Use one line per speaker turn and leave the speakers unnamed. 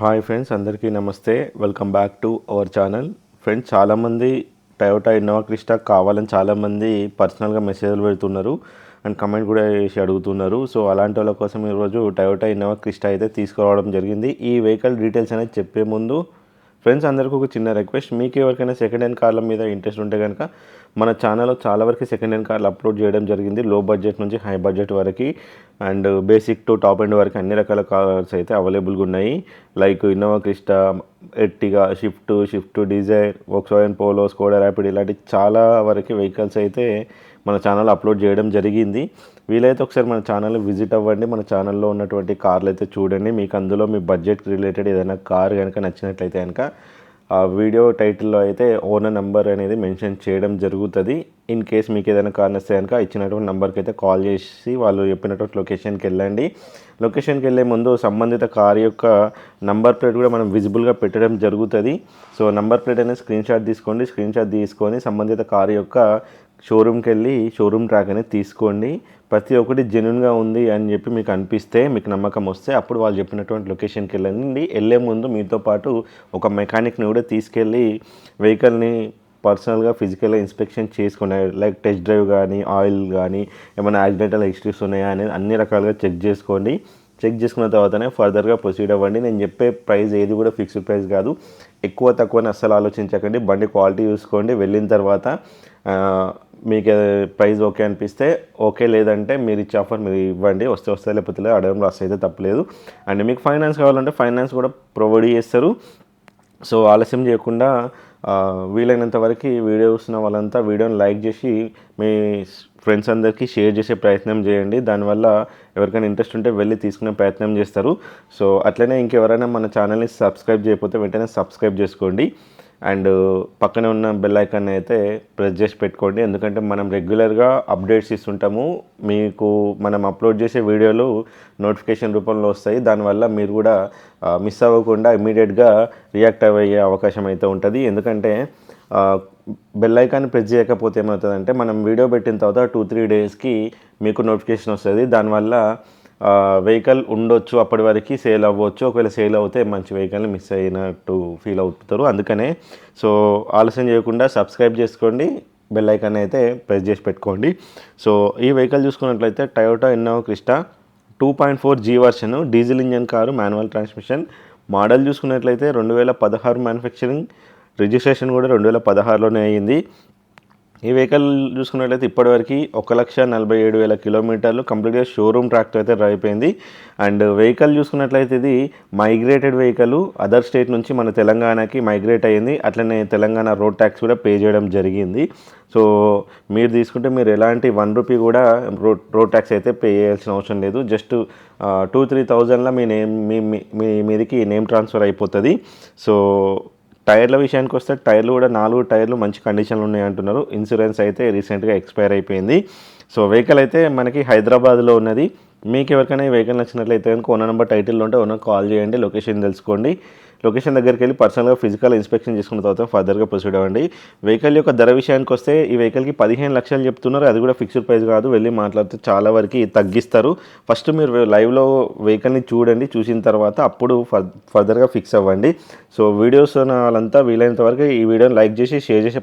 Hi friends అందరికీ నమస్తే. Welcome back to our channel. Friends చాలామంది టయోటా ఇన్నోవా క్రిస్టా కావాలని చాలామంది పర్సనల్గా మెసేజ్లు పెడుతున్నారు అండ్ కమెంట్ కూడా చేసి అడుగుతున్నారు. సో అలాంటి వాళ్ళ కోసం ఈరోజు టయోటా ఇన్నోవా క్రిస్టా అయితే తీసుకురావడం జరిగింది. ఈ వెహికల్ డీటెయిల్స్ అనేది చెప్పే ముందు ఫ్రెండ్స్ అందరికీ ఒక చిన్న రిక్వెస్ట్ మీకు ఎవరికైనా సెకండ్ హ్యాండ్ కార్ల మీద ఇంట్రెస్ట్ ఉంటే కనుక మన ఛానల్లో చాలా వరకు సెకండ్ హ్యాండ్ కార్లు అప్లోడ్ చేయడం జరిగింది. లో బడ్జెట్ నుంచి హై బడ్జెట్ వరకు. And basic to top end వరకు అన్ని రకాల కార్స్ అయితే అవైలబుల్గా ఉన్నాయి. Like Innova Crysta Ertiga Swift Swift Dzire Volkswagen Polo Skoda Rapid ఇలాంటి చాలా వరకు వెహికల్స్ అయితే మన ఛానల్ అప్లోడ్ చేయడం జరిగింది. వీలైతే ఒకసారి మన ఛానల్ విజిట్ అవ్వండి. మన ఛానల్లో ఉన్నటువంటి కార్లు అయితే చూడండి. మీకు అందులో మీ బడ్జెట్ రిలేటెడ్ ఏదైనా కార్ కనుక నచ్చినట్లయితే కనుక ఆ వీడియో టైటిల్లో అయితే ఓనర్ నెంబర్ అనేది మెన్షన్ చేయడం జరుగుతుంది. ఇన్ కేస్ మీకు ఏదైనా కారణం వస్తే కనుక ఇచ్చినటువంటి నెంబర్కి అయితే కాల్ చేసి వాళ్ళు చెప్పినటువంటి లొకేషన్కి వెళ్ళండి. లొకేషన్కి వెళ్ళే ముందు సంబంధిత కార్ యొక్క నంబర్ ప్లేట్ కూడా మనం విజిబుల్గా పెట్టడం జరుగుతుంది. సో నంబర్ ప్లేట్ అనేది స్క్రీన్ షాట్ తీసుకోండి. స్క్రీన్ షాట్ తీసుకొని సంబంధిత కార్ యొక్క షోరూమ్కి వెళ్ళి షోరూమ్ ట్రాక్ అనేది తీసుకోండి. ప్రతి ఒక్కటి జెన్యున్గా ఉంది అని చెప్పి మీకు అనిపిస్తే మీకు నమ్మకం వస్తే అప్పుడు వాళ్ళు చెప్పినటువంటి లొకేషన్కి వెళ్ళండి. వెళ్ళే ముందు మీతో పాటు ఒక మెకానిక్ని కూడా తీసుకెళ్ళి వెహికల్ని పర్సనల్గా ఫిజికల్గా ఇన్స్పెక్షన్ చేసుకునే లైక్ టెస్ట్ డ్రైవ్ కానీ ఆయిల్ కానీ ఏమైనా యాక్సిడెంటల్ హిస్టరీస్ ఉన్నాయా అనేది అన్ని రకాలుగా చెక్ చేసుకోండి. చెక్ చేసుకున్న తర్వాతనే ఫర్దర్గా ప్రొసీడ్ అవ్వండి. నేను చెప్పే ప్రైస్ ఏది కూడా ఫిక్స్డ్ ప్రైస్ కాదు. ఎక్కువ తక్కువని అస్సలు ఆలోచించకండి. బండి క్వాలిటీ చూసుకోండి. వెళ్ళిన తర్వాత మీకు ప్రైస్ ఓకే అనిపిస్తే ఓకే లేదంటే మీరు ఇచ్చే ఆఫర్ మీరు ఇవ్వండి వస్తే వస్తే లేకపోతే లేదు అడగడం రాసి అయితే తప్పలేదు. అండ్ మీకు ఫైనాన్స్ కావాలంటే ఫైనాన్స్ కూడా ప్రొవైడ్ చేస్తారు. సో ఆలస్యం చేయకుండా వీలైనంత వరకు వీడియో చూసిన వాళ్ళంతా వీడియోని లైక్ చేసి మీ ఫ్రెండ్స్ అందరికీ షేర్ చేసే ప్రయత్నం చేయండి. దానివల్ల ఎవరికైనా ఇంట్రెస్ట్ ఉంటే వెళ్ళి తీసుకునే ప్రయత్నం చేస్తారు. సో అట్లనే ఇంకెవరైనా మన ఛానల్ని సబ్స్క్రైబ్ చేయకపోతే వెంటనే సబ్స్క్రైబ్ చేసుకోండి. అండ్ పక్కనే ఉన్న బెల్ ఐకాన్ అయితే ప్రెస్ చేసి పెట్టుకోండి. ఎందుకంటే మనం రెగ్యులర్గా అప్డేట్స్ ఇస్తుంటాము. మీకు మనం అప్లోడ్ చేసే వీడియోలు నోటిఫికేషన్ రూపంలో వస్తాయి. దానివల్ల మీరు కూడా మిస్ అవ్వకుండా ఇమీడియట్గా రియాక్ట్ అయ్యే అవకాశం అయితే ఉంటుంది. ఎందుకంటే బెల్ ఐకాన్ ప్రెస్ చేయకపోతే ఏమవుతుందంటే మనం వీడియో పెట్టిన తర్వాత టూ త్రీ డేస్కి మీకు నోటిఫికేషన్ వస్తుంది. దానివల్ల వెహికల్ ఉండొచ్చు అప్పటి వరకు సేల్ అవ్వచ్చు. ఒకవేళ సేల్ అవుతే మంచి వెహికల్ని మిస్ అయినట్టు ఫీల్ అవుతారు. అందుకనే సో ఆలస్యం చేయకుండా సబ్స్క్రైబ్ చేసుకోండి. బెల్ ఐకాన్ అయితే ప్రెస్ చేసి పెట్టుకోండి. సో ఈ వెహికల్ చూసుకున్నట్లయితే Toyota Innova Crysta two point four G version diesel engine car manual transmission model చూసుకున్నట్లయితే రెండు వేల పదహారు మ్యానుఫ్యాక్చరింగ్ రిజిస్ట్రేషన్ కూడా రెండు వేల పదహారులోనే అయ్యింది. ఈ వెహికల్ చూసుకున్నట్లయితే ఇప్పటివరకు ఒక లక్ష నలభై ఏడు వేల కిలోమీటర్లు కంప్లీట్గా షోరూమ్ ట్రాక్తో అయితే అయిపోయింది. అండ్ వెహికల్ చూసుకున్నట్లయితే ఇది మైగ్రేటెడ్ వెహికల్ అదర్ స్టేట్ నుంచి మన తెలంగాణకి మైగ్రేట్ అయ్యింది. అట్లనే తెలంగాణ రోడ్ ట్యాక్స్ కూడా పే చేయడం జరిగింది. సో మీరు తీసుకుంటే మీరు ఎలాంటి వన్ రూపీ కూడా రోడ్ రోడ్ ట్యాక్స్ అయితే పే చేయాల్సిన అవసరం లేదు. జస్ట్ టూ త్రీ థౌజండ్లో మీ నేమ్ మీ మీ- మీ మీదికి నేమ్ ట్రాన్స్ఫర్ అయిపోతుంది. సో టైర్ల విషయానికి వస్తే టైర్లు కూడా నాలుగు టైర్లు మంచి కండిషన్లు ఉన్నాయి అంటున్నారు. ఇన్సూరెన్స్ అయితే రీసెంట్గా ఎక్స్పైర్ అయిపోయింది. సో వెహికల్ అయితే మనకి హైదరాబాద్లో ఉన్నది. మీకు ఎవరికైనా ఈ వెహికల్ నచ్చినట్లయితే కనుక ఓనర్ నెంబర్ టైటిల్లో ఉంటే ఓనర్ కాల్ చేయండి. లొకేషన్ తెలుసుకోండి. లొకేషన్ దగ్గరికి వెళ్ళి పర్సనల్గా ఫిజికల్ ఇన్స్పెక్షన్ చేసుకున్న తర్వాత ఫర్దర్గా ప్రొసీడ్ అవ్వండి. వెహికల్ యొక్క ధర విషయానికి వస్తే ఈ వెహికల్కి పదిహేను లక్షలు చెప్తున్నారు. అది కూడా ఫిక్స్డ్ ప్రైస్ కాదు. వెళ్ళి మాట్లాడితే చాలా వరకు తగ్గిస్తారు. ఫస్ట్ మీరు లైవ్లో వెహికల్ని చూడండి. చూసిన తర్వాత అప్పుడు ఫర్ ఫర్దర్గా ఫిక్స్ అవ్వండి. సో వీడియోస్ ఉన్న వాళ్ళంతా వీలైనంత వరకు ఈ వీడియోని లైక్ చేసి షేర్ చేసే